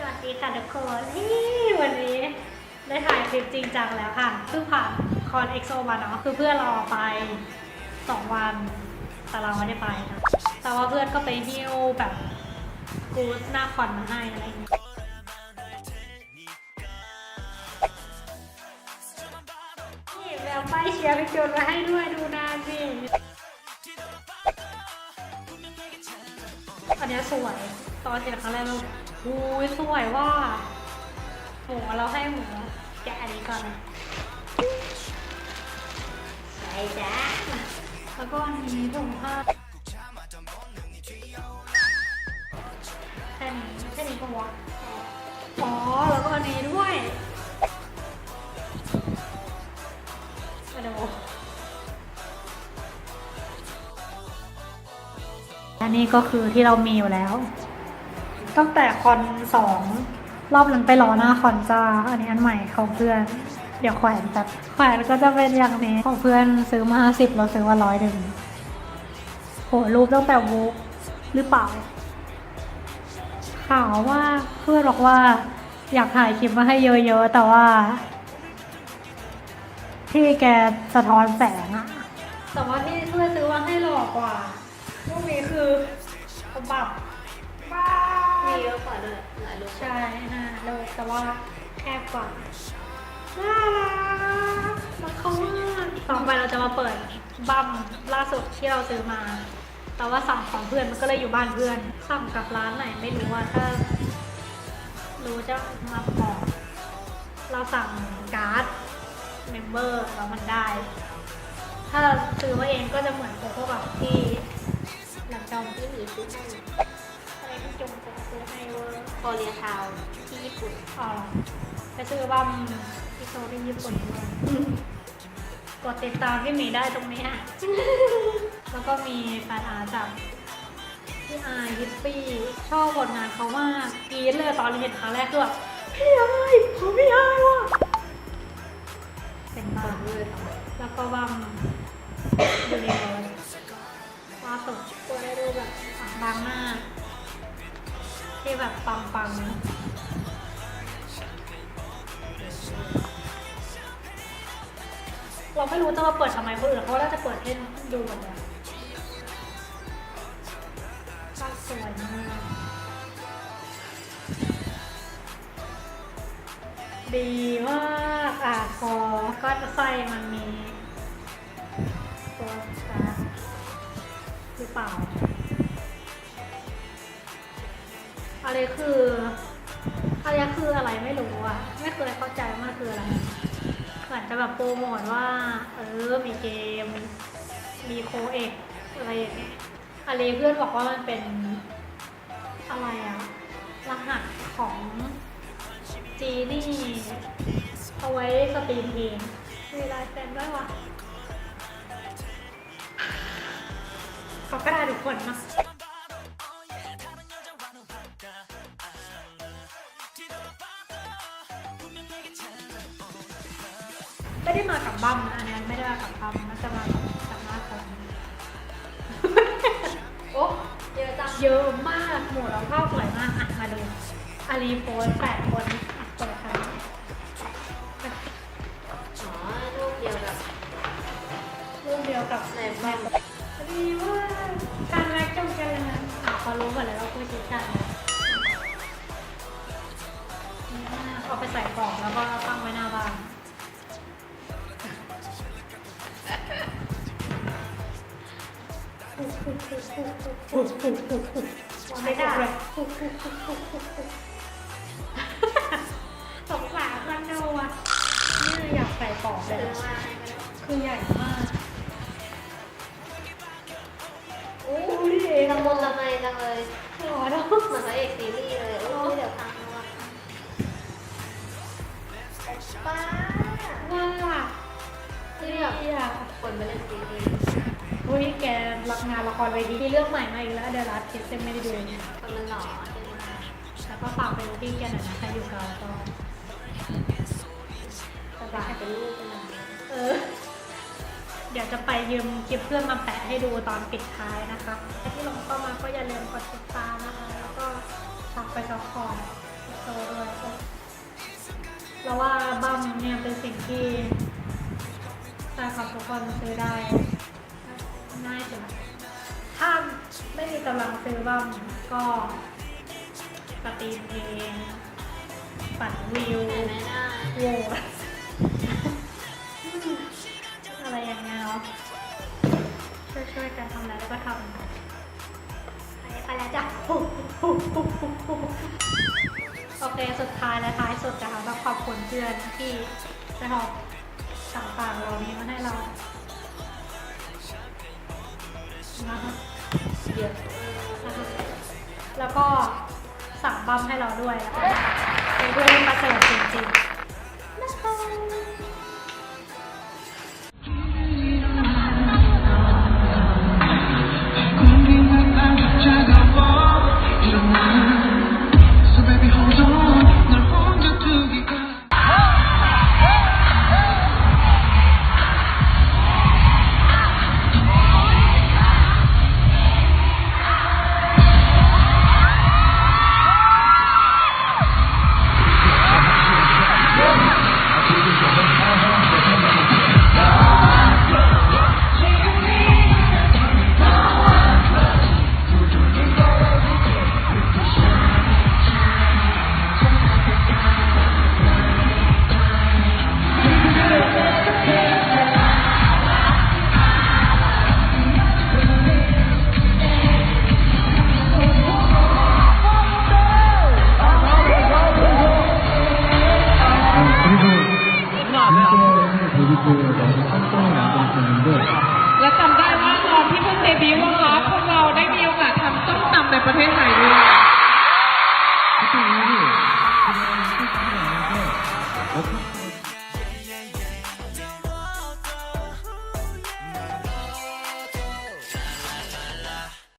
สวัสดีค่ะทุกคนนี่วันนี้ได้ถ่ายคลิปจริงจังแล้วค่ะเพิ่งผ่านคอนเอ็กโซมาเนาะคือเพื่อนราไปสองวัน แต่เราไม่ได้ไปนะแต่ว่าเพื่อนก็ไปฮิ้วแบบกูดหน้าคอนมาให้อะไรอย่างเงี้ยนี่แบบป้ายเชียร์ไปจนมาให้ด้วยดูนานสิ อันนี้สวย ตอนเห็นครั้งแรกเราอุ้ยสวยว่าหมูเราให้หมูแกะอันนี้ก่อนใส่จ้ะแล้วก็อันนี้ถุงผ้าแค่นี้แค่นี้ก็วะอ๋อ อันนี้ก็คือที่เรามีอยู่แล้ว ตั้งแต่คอนสองรอบนั้นไปรอหน้าคอนจ้า อันนี้อันใหม่ของเพื่อน เดี๋ยวแขวนแบบแขวนก็จะเป็นอย่างนี้ของเพื่อนซื้อมาสิบเราซื้อมาร้อยหนึ่งโหรูปตั้งแต่วุกหรือเปล่าข่าวว่าเพื่อนบอกว่าอยากถ่ายคลิปมาให้เยอะๆ แต่ว่า ที่แกสะท้อนแสงอะแต่ว่าที่เพื่อนซื้อมาให้หล่อกว่า รูปนี้คือแบบบ้ามีเยอะกว่าด้วยหลายรูปใช่น่าเลยแต่ว่าแคบกว่าน่ารักแล้วเขามากต่อไปเราจะมาเปิดบัมล่าสุดที่เราซื้อมา แต่ว่าสั่งของเพื่อนมันก็เลยอยู่บ้านเพื่อนสั่งกับร้านไหนไม่รู้ว่าถ้า รู้จะมาบอกเราสั่งการ์ดเมมเบอร์แล้วมันได้ ถ้าเราซื้อมาเองก็จะเหมือนกับพวกแบบที่ หลังจอมที่หมีซื้อให้อะไรที่จงจะซื้อให้เวอร์โคเรียทาวน์ที่ญี่ปุ่นอ๋อไปซื้อบัมที่โซที่ญี่ปุ่นด้วยกดติดตามพี่หมีได้ตรงนี้อะ แล้วก็มีแฟนอาร์ตจากพี่อายฮิปปี้ชอบผลงานเขามากกรี๊ดเลยตอนเห็นครั้งแรกคือแบบพี่อายของพี่อายว่ะเป็นคบ้านเลยทแล้วก็บัมดูดีเลยล่ ตัวได้ดูแบบบางหน้าที่แบบปังๆเราไม่รู้จะมาเปิดทำไมคนอื่นเขาน่าจะเปิดให้ดูเหมือนกันภาพสวยมากดีมากอะพอก็จะใส่มันมี หรือเปล่า อะไรคืออะไรคืออะไรไม่รู้อะไม่เคยเข้าใจว่ามันคืออะไรเหมือนจะแบบโปรโมทว่า เออ มีเกม มีโคเอกอะไรอย่างเงี้ยอะไรเพื่อนบอกว่ามันเป็นอะไรอะรหัสของจีนี่เอาไว้สตรีมเองมีลายเซ็นด้วยวะ กระดาษทุกคนเนอะไม่ได้มากับบัมนะอันนี้ไม่ได้มากับบัมน่าจะมากับกับหน้าคนำโอ้เยอะจังเยอะมากหมดแล้วภาพสวยมากอะมาดูอารีโพสแปดคนอะเปิดค่ะอ๋อรูปเดียวกับรูปเดียวกับในบ้าน ดีมาการรักจงเลยนะอะพอรู้หมดแล้วว่าพูดชิดกันเอาไปใส่กล่องแล้วก็ตั้งไว้หน้าบ้านไม่ได้สงสารมันดูอะนี่อยากใส่ปอกเลซื้ยอมาให้ไม่ได้คือใหญ่มาก จังเลยหล่อเนอะเหมือนพระเอกซีรีส์เลยโอ้ยเดี๋ยวพังแล้วอะป้าว่าที่แบบเรียกคนไปเล่นซีรีส์อุ้ยแกรับงานละครเวทีมีเรื่องใหม่มาอีกแล้วเดรัสคิดเซนไม่ได้ดูเนี่ยคนมันหล่อใช่ไหมแล้วก็ฝากไปดูที่แกหน่อยนะใครอยู่เกาก็สบายเป็นรูปเป็นอะไรเออเดี๋ยวจะไปยืมคลิปเพื่อนมาแปะให้ดูตอนปิดท้ายนะคะถ้าที่ลงเข้ามา กดติดตามนะคะ แล้วก็ฝากไปซัพพอร์ตโซเราว่าบัมเนี่ยเป็นสิ่งที่แฟนคลับทุกคนซื้อได้ง่ายสุดถ้าไม่มีกำลังซื้อบัมก็สตรีมเองปั่นวิวแต่ไม่ได้โหวตอะไรอย่างเงี้ยเนาะช่วยช่วยๆกันทำอะไรแล้วก็ทำ ไปแล้วจ้ะโอเคสุดท้ายและท้ายสุดนะคะต้องขอบคุณเพื่อนที่จะหอบต่างๆเหล่านี้มาให้เรานะคะเยอะนะคะแล้วก็สั่งบัมให้เราด้วยแล้วก็เป็นเพื่อนที่ประเสริฐจริงๆ